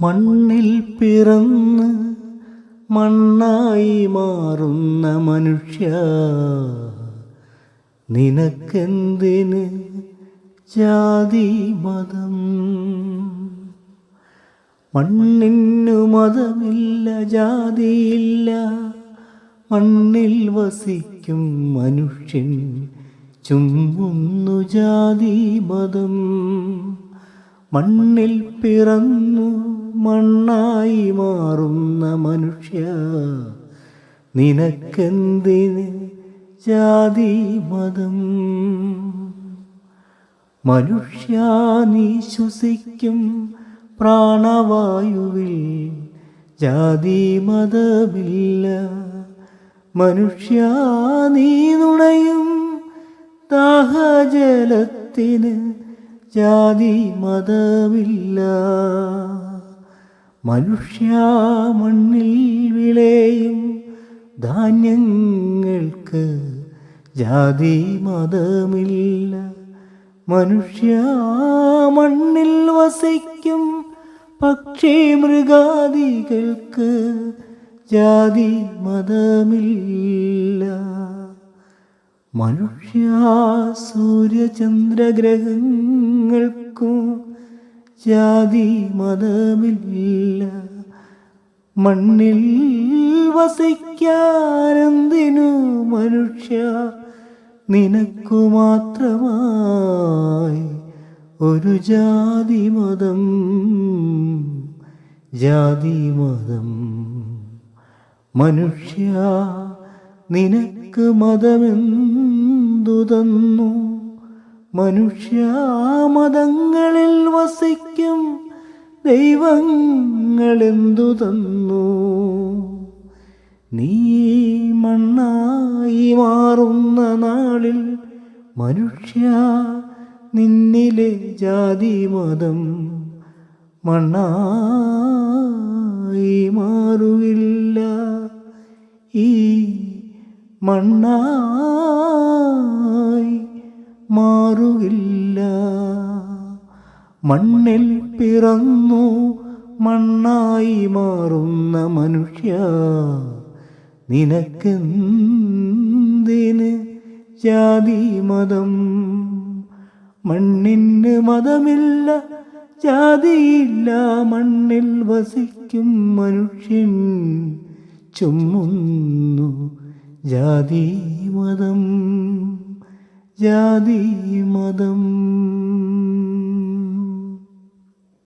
മണ്ണിൽ പിറന്ന് മണ്ണായി മാറുന്ന മനുഷ്യ നിനക്കെന്തിന് ജാതി മതം? മണ്ണിനു മതമില്ല ജാതിയില്ല. മണ്ണിൽ വസിക്കും മനുഷ്യൻ ചുമ്മുന്നു ജാതി മതം. മണ്ണിൽ പിറന്നു മണ്ണായി മാറുന്ന മനുഷ്യ നിനക്കെന്തിന് ജാതി മതം? മനുഷ്യ നീ ശ്വസിക്കും പ്രാണവായുവിൽ ജാതി മതമില്ല. മനുഷ്യ നീ നുണയും ദാഹജലത്തിന് ജാതി മതമില്ല. മനുഷ്യ മണ്ണിൽ വിളയും ധാന്യങ്ങൾക്ക് ജാതി മതമില്ല. മനുഷ്യ മണ്ണിൽ വസിക്കും പക്ഷി മൃഗാദികൾക്ക് ജാതി മതമില്ല. മനുഷ്യ സൂര്യചന്ദ്രഗ്രഹങ്ങൾക്കും ജാതി മതമില്ല. മണ്ണിൽ വസിക്കാനെന്തിനു മനുഷ്യ? നിനക്കു മാത്രമായി ഒരു ജാതി മതം ജാതി മതം. മനുഷ്യ നിനക്ക് മതമെന്തു തന്നു? മനുഷ്യ മതങ്ങളിൽ വസിക്കും ദൈവങ്ങളെന്തു തന്നു? നീ മണ്ണായി മാറുന്ന നാളിൽ മനുഷ്യ നിന്നിലെ ജാതി മതം മണ്ണായി മാറുകില്ല. ഈ മണ്ണായി മാറുകില്ല. മണ്ണിൽ പിറന്നു മണ്ണായി മാറുന്ന മനുഷ്യ നിനക്കെന്തിന് ജാതി മതം? മണ്ണിന് മതമില്ല ജാതിയില്ല മണ്ണിൽ വസിക്കും മനുഷ്യൻ ചുമ്മുന്നു ജാതി മതം ജാതി മതം.